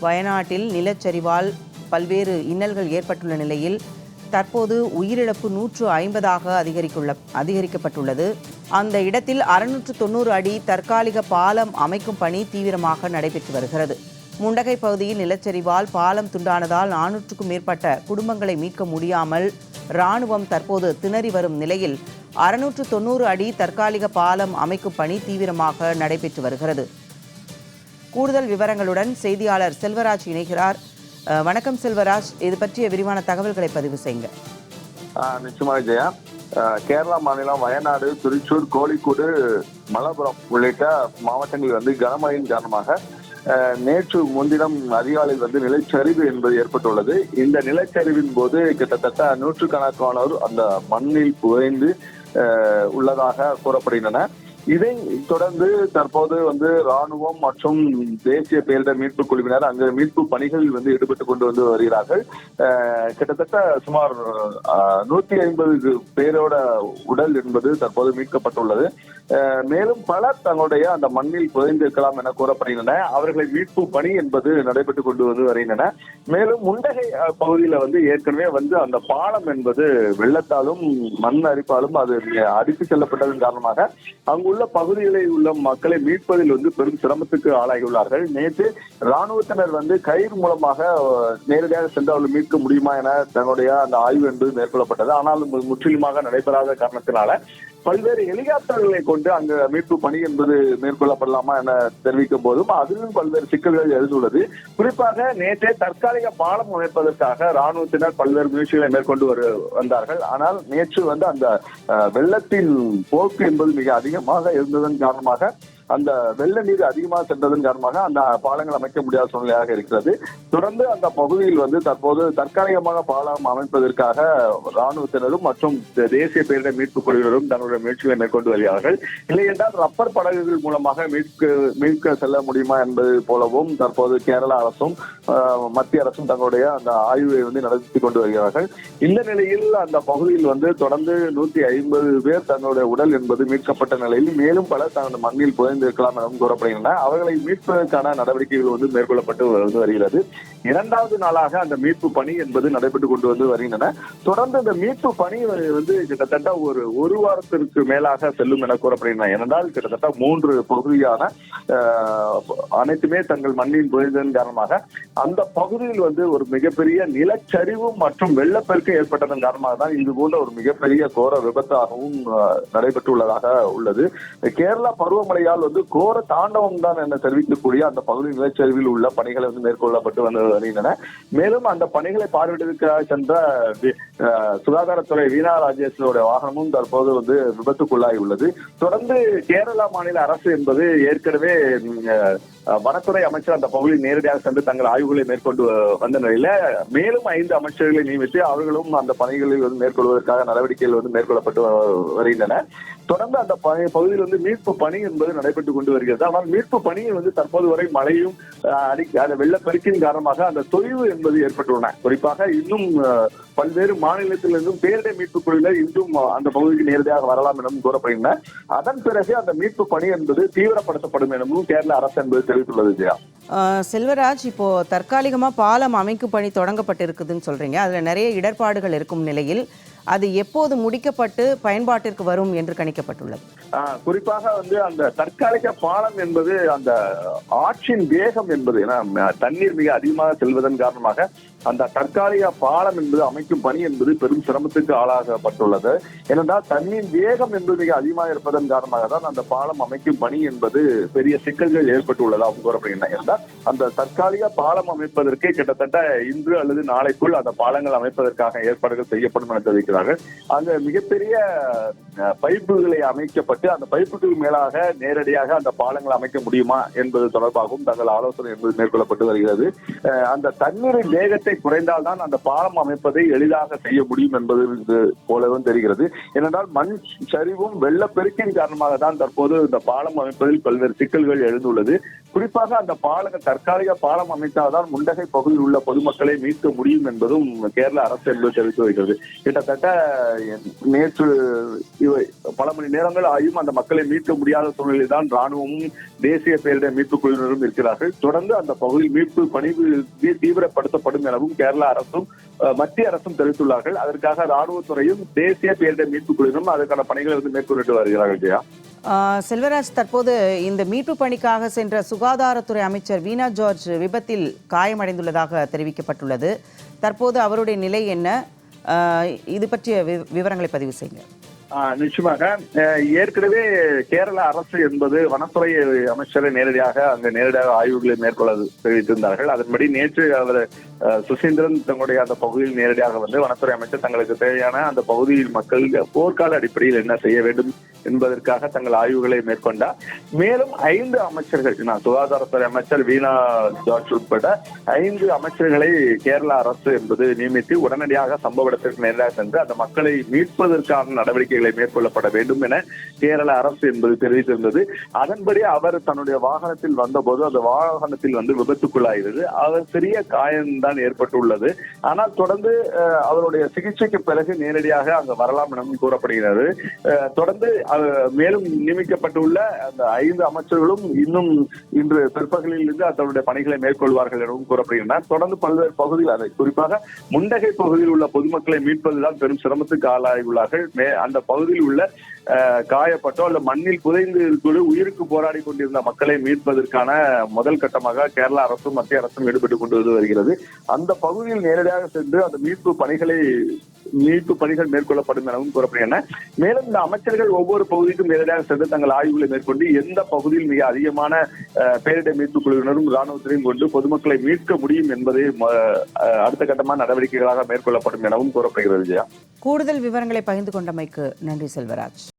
வயநாட்டில் நிலச்சரிவால் பல்வேறு இன்னல்கள் ஏற்பட்டுள்ள நிலையில் தற்போது உயிரிழப்பு நூற்று ஐம்பதாக அதிகரிக்குள்ள அதிகரிக்கப்பட்டுள்ளது. அந்த இடத்தில் அறுநூற்று தொண்ணூறு அடி தற்காலிக பாலம் அமைக்கும் பணி தீவிரமாக நடைபெற்று வருகிறது. முண்டகை பகுதியில் நிலச்சரிவால் பாலம் துண்டானதால் நானூற்றுக்கும் மேற்பட்ட குடும்பங்களை மீட்க முடியாமல் இராணுவம் தற்போது திணறி வரும் நிலையில் அறுநூற்று தொண்ணூறு அடி தற்காலிக பாலம் அமைக்கும் பணி தீவிரமாக நடைபெற்று வருகிறது. கூடுதல் விவரங்களுடன் செய்தியாளர் செல்வராஜ் இணைகிறார். வணக்கம் செல்வராஜ். இது பற்றிய விரிவான தகவல்களை பதிவு செய்யுங்க. நிச்சயமா விஜயா ஜெயா. கேரளா மாநிலம் வயநாடு திருச்சூர் கோழிக்கோடு மலப்புரம் உள்ளிட்ட மாவட்டங்களில் வந்து கனமழையின் காரணமாக நேற்று முன்தினம் அதிகாலை வந்து நிலச்சரிவு என்பது ஏற்பட்டுள்ளது. இந்த நிலச்சரிவின் போது கிட்டத்தட்ட நூற்றுக்கணக்கானோர் அந்த மண்ணில் புகைந்து உள்ளதாக கூறப்படுகின்றன. இதை தொடர்ந்து தற்போது வந்து ராணுவம் மற்றும் தேசிய பேரிடர் மீட்பு குழுவினர் அங்கு மீட்பு பணிகளில் வந்து ஈடுபட்டு கொண்டு வந்து வருகிறார்கள். கிட்டத்தட்ட சுமார் நூத்தி ஐம்பது பேரோட உடல் என்பது தற்போது மீட்கப்பட்டுள்ளது. மேலும் பலர் தங்களுடைய அந்த மண்ணில் புதைந்திருக்கலாம் என கூறப்படுகின்றன. அவர்களை மீட்பு பணி என்பது நடைபெற்று கொண்டு வந்து வருகின்றன. மேலும் முண்டகை பகுதியில வந்து ஏற்கனவே வந்து அந்த பாலம் என்பது வெள்ளத்தாலும் மண் அரிப்பாலும் அது அடித்து செல்லப்பட்டதன் காரணமாக அங்கு அங்குள்ள பகுதிகளில் உள்ள மக்களை மீட்பதில் வந்து பெரும் சிரமத்துக்கு ஆளாகியுள்ளார்கள். நேற்று ராணுவத்தினர் வந்து கயிறு மூலமாக நேரடியாக சென்று அவர்கள் மீட்க முடியுமா என தன்னுடைய அந்த ஆய்வு என்பது மேற்கொள்ளப்பட்டது. ஆனால் முற்றிலுமாக நடைபெறாத காரணத்தினால பல்வேறு ஹெலிகாப்டர்களை கொண்டு அங்கு மீட்பு பணி என்பது மேற்கொள்ளப்படலாமா என தெரிவிக்கும் போதும் அதிலும் பல்வேறு சிக்கல்கள் எழுந்துள்ளது. குறிப்பாக நேற்றே தற்காலிக பாலம் அமைப்பதற்காக ராணுவத்தினர் பல்வேறு முயற்சிகளை மேற்கொண்டு வரு வந்தார்கள். ஆனால் நேற்று வந்து அந்த அஹ், வெள்ளத்தின் போக்கு என்பது மிக அதிகமாக இருந்ததன் காரணமாக அந்த வெள்ள நீர் அதிகமாக சென்றதன் காரணமாக அந்த பாலங்கள் அமைக்க முடியாத சூழ்நிலையாக இருக்கிறது. தொடர்ந்து அந்த பகுதியில் வந்து தற்போது தற்காலிகமாக பாலம் அமைப்பதற்காக ராணுவத்தினரும் மற்றும் தேசிய பேரிடர் மீட்பு குழுவினரும் தங்களுடைய முயற்சிகளை மேற்கொண்டு வருகிறார்கள். இல்லை என்றால் ரப்பர் படகுகள் மூலமாக மீட்க மீட்க செல்ல முடியுமா என்பது போலவும் தற்போது கேரள அரசும் மத்திய அரசும் தங்களுடைய அந்த ஆய்வை வந்து நடத்தி கொண்டு வருகிறார்கள். இந்த நிலையில் அந்த பகுதியில் வந்து தொடர்ந்து நூத்தி ஐம்பது பேர் தங்களுடைய உடல் என்பது மீட்கப்பட்ட நிலையில் மேலும் பலர் தனது மண்ணில் மறைந்திருக்கலாம் எனவும் கூறப்படுகின்றன. அவர்களை மீட்பதற்கான நடவடிக்கைகள் வந்து மேற்கொள்ளப்பட்டு வந்து வருகிறது. இரண்டாவது நாளாக அந்த மீட்பு பணி என்பது நடைபெற்று கொண்டு வந்து வருகின்றன. தொடர்ந்து இந்த மீட்பு பணி வந்து கிட்டத்தட்ட ஒரு ஒரு வாரத்திற்கு மேலாக செல்லும் என கூறப்படுகின்றன. ஏனென்றால் கிட்டத்தட்ட மூன்று பகுதியான அனைத்துமே தங்கள் மண்ணின் புரிந்ததன் காரணமாக அந்த பகுதியில் வந்து ஒரு மிகப்பெரிய நிலச்சரிவு மற்றும் வெள்ளப்பெருக்கு ஏற்பட்டதன் காரணமாக தான் இது போன்ற ஒரு மிகப்பெரிய கோர விபத்தாகவும் நடைபெற்றுள்ளதாக உள்ளது. கேரளா பருவமழையால் வந்து கோர தாண்டவம் தான் என தெரிவிக்கக்கூடிய அந்த பகுதி நிலச்சரிவில் உள்ள பணிகளை வந்து மேற்கொள்ளப்பட்டு வந்து வருகின்றன மேலும் அந்த பணிகளை பார்வையிடுவதற்காக சென்ற சுகாதாரத்துறை வீணா ராஜேஷோட வாகனமும் தற்போது வந்து விபத்துக்குள்ளாகி உள்ளது தொடர்ந்து கேரளா மாநில அரசு என்பது ஏற்கனவே வனத்துறை அமைச்சர் அந்த பகுதியில் நேரடியாக சென்று தங்கள் ஆய்வுகளை மேற்கொண்டு வந்த நிலையில மேலும் ஐந்து அமைச்சர்களை நியமித்து அவர்களும் அந்த பணிகளில் வந்து மேற்கொள்வதற்காக நடவடிக்கைகள் வந்து மேற்கொள்ளப்பட்டு வருகின்றன. தொடர்ந்து அந்த பகுதியில் வந்து மீட்பு பணி என்பது நடைபெற்றுக் கொண்டு வருகிறது. ஆனால் மீட்பு பணியை வந்து தற்போது வரை மழையும் ஆஹ், அடி அந்த வெள்ளப்பெருக்கின் காரணமாக அந்த தொய்வு என்பது ஏற்பட்டுள்ளன. குறிப்பாக இன்னும் பல்வேறு மாநிலத்திலிருந்தும் பேரிடர் மீட்பு குழுவினர் இன்றும் அந்த பகுதிக்கு நேரடியாக வரலாம் எனவும் கூறப்படுகின்றன. அதன் பிறகு அந்த மீட்பு பணி என்பது தீவிரப்படுத்தப்படும் எனவும் கேரள அரசு என்பது தெரிவித்துள்ளது ஜெயா. செல்வராஜ் இப்போ தற்காலிகமா பாலம் அமைக்கும் பணி தொடங்கப்பட்டிருக்குதுன்னு சொல்றீங்க. அதுல நிறைய இடர்பாடுகள் இருக்கும் நிலையில் அது எப்போது முடிக்கப்பட்டு பயன்பாட்டிற்கு வரும் என்று கணிக்கப்பட்டுள்ளது. ஆஹ் குறிப்பாக வந்து அந்த தற்காலிக பாலம் என்பது அந்த ஆற்றின் வேகம் என்பது ஏன்னா தண்ணீர் மிக அதிகமாக செல்வதன் காரணமாக அந்த தற்காலிக பாலம் என்பது அமைக்கும் பணி என்பது பெரும் சிரமத்துக்கு ஆளாகப்பட்டுள்ளது. ஏனென்றால் தண்ணீர் வேகம் என்பது மிக அதிகமாக இருப்பதன் காரணமாக தான் அந்த பாலம் அமைக்கும் பணி என்பது பெரிய சிக்கல்கள் ஏற்பட்டுள்ளதாக கூறப்படுகின்றன. ஏனென்றால் அந்த தற்காலிக பாலம் அமைப்பதற்கு கிட்டத்தட்ட இன்று அல்லது நாளைக்குள் அந்த பாலங்கள் அமைப்பதற்காக ஏற்பாடுகள் செய்யப்படும் என தெரிவிக்கிறார்கள். அங்க மிகப்பெரிய பைப்புகளை அமைக்கப்பட்டு அந்த பைப்புகள் மேலாக நேரடியாக அந்த பாலங்கள் அமைக்க முடியுமா என்பது தொடர்பாகவும் தங்கள் ஆலோசனை என்பது மேற்கொள்ளப்பட்டு வருகிறது. அந்த தண்ணீரின் வேகத்தை குறைந்தால்தான் அந்த பாலம் அமைப்பதை எளிதாக செய்ய முடியும் என்பது இது போலவும் தெரிகிறது. ஏனென்றால் மண் சரிவும் வெள்ளப்பெருக்கின் காரணமாக தான் தற்போது இந்த பாலம் அமைப்பதில் பல்வேறு சிக்கல்கள் எழுந்துள்ளது. குறிப்பாக அந்த பாலம் தற்காலிக பாலம் அமைத்தால்தான் முண்டகை பகுதியில் உள்ள பொதுமக்களை மீட்க முடியும் என்பதும் கேரள அரசு என்பது தெரிவித்து வருகிறது. கிட்டத்தட்ட நேற்று இவை பல மணி நேரங்கள் ஆகியும் அந்த மக்களை மீட்க முடியாத சூழ்நிலை தான் ராணுவமும் தேசிய பேரிடர் மீட்பு குழுவினரும் இருக்கிறார்கள். தொடர்ந்து அந்த பகுதியில் மீட்பு பணி தீவிரப்படுத்தப்படும் எனவும் கேரள அரசும் மத்திய அரசும் தெரிவித்துள்ளார்கள். அதற்காக ராணுவத்துறையும் தேசிய பேரிடர் மீட்பு குழுவினரும் அதற்கான பணிகளை வந்து மேற்கொண்டு வருகிறார்கள் ஜெயா. ஆஹ் செல்வராஜ் தற்போது இந்த மீட்பு பணிக்காக சென்ற சுகாதாரத்துறை அமைச்சர் வீணா ஜார்ஜ் விபத்தில் காயமடைந்துள்ளதாக தெரிவிக்கப்பட்டுள்ளது. தற்போது அவருடைய நிலை என்ன? ஆஹ் இது பற்றிய வி- விவரங்களை பதிவு செய்யுங்க நிச்சயமாக. அஹ் ஏற்கனவே கேரள அரசு என்பது வனத்துறை அமைச்சரை நேரடியாக அங்க நேரடியாக ஆய்வுகளை மேற்கொள்ள தெரிவித்திருந்தார்கள். அதன்படி நேற்று அவர் அஹ், சுசீந்திரன் தங்களுடைய அந்த பகுதியில் நேரடியாக வந்து வனத்துறை அமைச்சர் தங்களுக்கு தேவையான அந்த பகுதியில் மக்கள் போர்க்கால அடிப்படையில் என்ன செய்ய வேண்டும் என்பதற்காக தங்கள் ஆய்வுகளை மேற்கொண்டார். மேலும் ஐந்து அமைச்சர்கள் நான் சுகாதாரத்துறை அமைச்சர் வீணா ஜார்ஜ் உட்பட ஐந்து அமைச்சர்களை கேரள அரசு என்பது நியமித்து உடனடியாக சம்பவ இடத்திற்கு நேராக சென்று அந்த மக்களை மீட்பதற்கான நடவடிக்கைகளை மேற்கொள்ளப்பட வேண்டும் என கேரள அரசு என்பது தெரிவித்திருந்தது. அதன்படி அவர் தன்னுடைய வாகனத்தில் வந்தபோது அந்த வாகனத்தில் வந்து விபத்துக்குள்ளாகிறது. அவர் சிறிய காயம்தான் ஏற்பட்டுள்ளது. ஆனால் தொடர்ந்து அஹ், அவருடைய சிகிச்சைக்கு பிறகு நேரடியாக அங்கு வரலாம் எனவும் கூறப்படுகிறது. தொடர்ந்து மேலும் நியமிக்கப்பட்டுள்ள அந்த ஐந்து அமைச்சர்களும் இன்னும் இன்று பிற்பகலில் இருந்து தன்னுடைய பணிகளை மேற்கொள்வார்கள் எனவும் கூறப்படுகின்றன. தொடர்ந்து பல்வேறு பகுதிகள் அதை குறிப்பாக முண்டகை பகுதியில் உள்ள பொதுமக்களை மீட்பதுதான் பெரும் சிரமத்துக்கு ஆளாகியுள்ளார்கள். மே- அந்த பகுதியில் உள்ள காயப்பட்டோ அல்ல மண்ணில் புதைந்து கூட உயிருக்கு போராடி கொண்டிருந்த மக்களை மீட்பதற்கான முதல் கட்டமாக கேரள அரசும் மத்திய அரசும் ஈடுபட்டுக் கொண்டு வருகிறது. அந்த பகுதியில் நேரடியாக சென்று அந்த மீட்பு பணிகளை மீட்பு பணிகள் மேற்கொள்ளப்படும் எனவும் கூறப்படுகின்றன. மேலும் இந்த அமைச்சர்கள் ஒவ்வொரு பகுதிக்கும் நேரடியாக சென்று தங்கள் ஆய்வுகளை மேற்கொண்டு எந்த பகுதியில் மிக அதிகமான பேரிடர் மீட்பு குழுவினரும் ராணுவத்தினையும் கொண்டு பொதுமக்களை மீட்க முடியும் என்பதை ம- அஹ், அடுத்த கட்டமான நடவடிக்கைகளாக மேற்கொள்ளப்படும் எனவும் கூறப்படுகிறது கூடுதல் விவரங்களை பகிர்ந்து கொண்டமைக்கு நன்றி செல்வராஜ்.